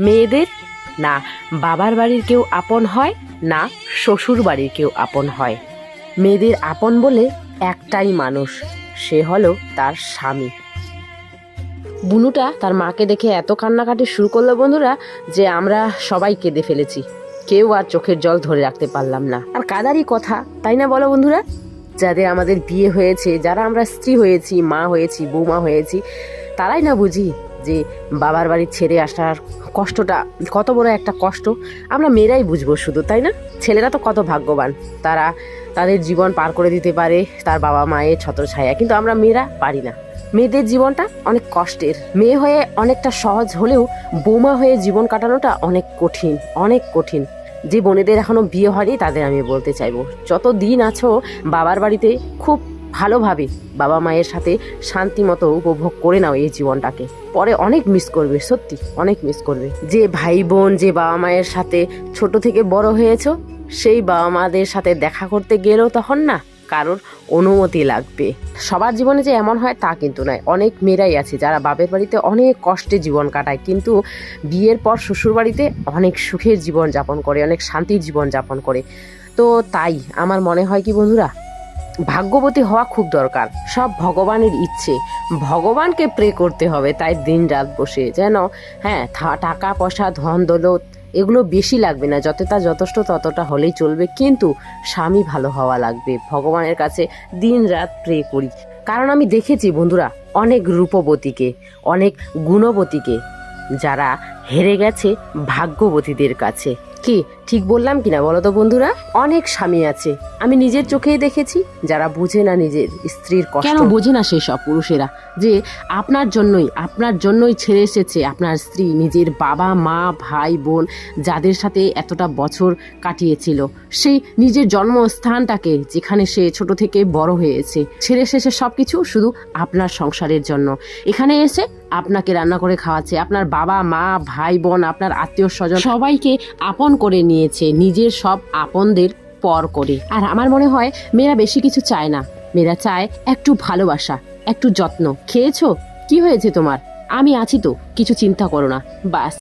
মেয়েদের? না, বাবার বাড়ির কেউ আপন হয়, না, শ্বশুর বাড়ির কেউ আপন হয়। মেয়েদের আপন বলে একটাই মানুষ, সে হলো তার স্বামী। বুনুটা তার মাকে দেখে এত কান্নাকাটি শুরু করল বন্ধুরা যে আমরা সবাই কেঁদে ফেলেছি। কেউ আর চোখের জল ধরে রাখতে পারলাম না। আর কাদারই কথা, তাই না বলো বন্ধুরা? যাদের আমাদের বিয়ে হয়েছে, যারা আমরা স্ত্রী হয়েছি, মা হয়েছি, বৌমা হয়েছি, তারাই না বুঝি যে বাবার বাড়ি ছেড়ে আসার কষ্টটা, কত বড় একটা কষ্ট, আমরা মেয়েরাই বুঝব শুধু, তাই না? ছেলেরা তো কত ভাগ্যবান। তারা তাদের জীবন পার করে দিতে পারে, তার বাবা মায়ের ছত্রছায়া কিন্তু আমরা মেয়েরা পারি না। মেয়েদের জীবনটা অনেক কষ্টের। মেয়ে হয়ে অনেকটা সহজ হলেও বোমা হয়ে জীবন কাটানোটা অনেক কঠিন অনেক কঠিন। যে বোনেদের এখনও বিয়ে হয়নি, তাদের আমি বলতে চাইব যত দিন আছো বাবার বাড়িতে খুব ভালোভাবে বাবা মায়ের সাথে শান্তি মতো উপভোগ করে নাও এই জীবনটাকে। পরে অনেক মিস করবে, সত্যি অনেক মিস করবে। যে ভাই বোন, যে বাবা মায়ের সাথে ছোট থেকে বড় হয়েছ, সেই বাবা মাদের সাথে দেখা করতে গেলেও তখন না কারোর অনুমতি লাগবে। সবার জীবনে যে এমন হয় তা কিন্তু নয়। অনেক মেয়েরাই আছে যারা বাপের বাড়িতে অনেক কষ্টে জীবন কাটায়, কিন্তু বিয়ের পর শ্বশুর বাড়িতে অনেক সুখের জীবন যাপন করে, অনেক শান্তির জীবন যাপন করে। তো তাই, আমার মনে হয় কি বন্ধুরা ভাগ্যবতী হওয়া খুব দরকার। সব ভগবানের ইচ্ছে। ভগবানকে প্রে করতে হবে, তাই দিন রাত বসে। যেন হ্যাঁ টাকা পয়সা, ধন, দৌলত, এগুলো বেশি লাগবে না, যতটা যথেষ্ট ততটা হলেই চলবে। কিন্তু স্বামী ভালো হওয়া লাগবে। ভগবানের কাছে দিন রাত প্রে করি। কারণ আমি দেখেছি বন্ধুরা, অনেক রূপবতীকে, অনেক গুণবতীকে, যারা হেরে গেছে ভাগ্যবতীদের কাছে। কি? ঠিক বললাম কিনা বলো তো বন্ধুরা? অনেক স্বামী আছে, আমি নিজের চোখেই দেখেছি, যারা বুঝে না নিজের স্ত্রীর কষ্ট। কেন বোঝে না সেই সব পুরুষেরা? যে আপনার জন্যই আপনার জন্যই ছেড়ে এসেছে আপনার স্ত্রী, নিজের বাবা, মা, ভাই, বোন, যাদের সাথে এতটা বছর কাটিয়েছিল। সেই নিজের জন্মস্থানটাকে যেখানে সে ছোট থেকে বড় হয়েছে, ছেড়ে এসেছে সব কিছু শুধু আপনার সংসারের জন্য। এখানে এসে আপনাকে রান্না করে খাওয়াচ্ছে, আপনার বাবা, মা, ভাই, বোন, আপনার আত্মীয় স্বজন সবাইকে আপন করে নিয়েছে, নিজের সব আপনদের পর করে। আর আমার মনে হয় মেয়েরা বেশি কিছু চায় না। মেয়েরা চায় একটু ভালোবাসা, একটু যত্ন। খেয়েছো? কি হয়েছে তোমার? আমি আছি তো, কিছু চিন্তা করো না। বাস।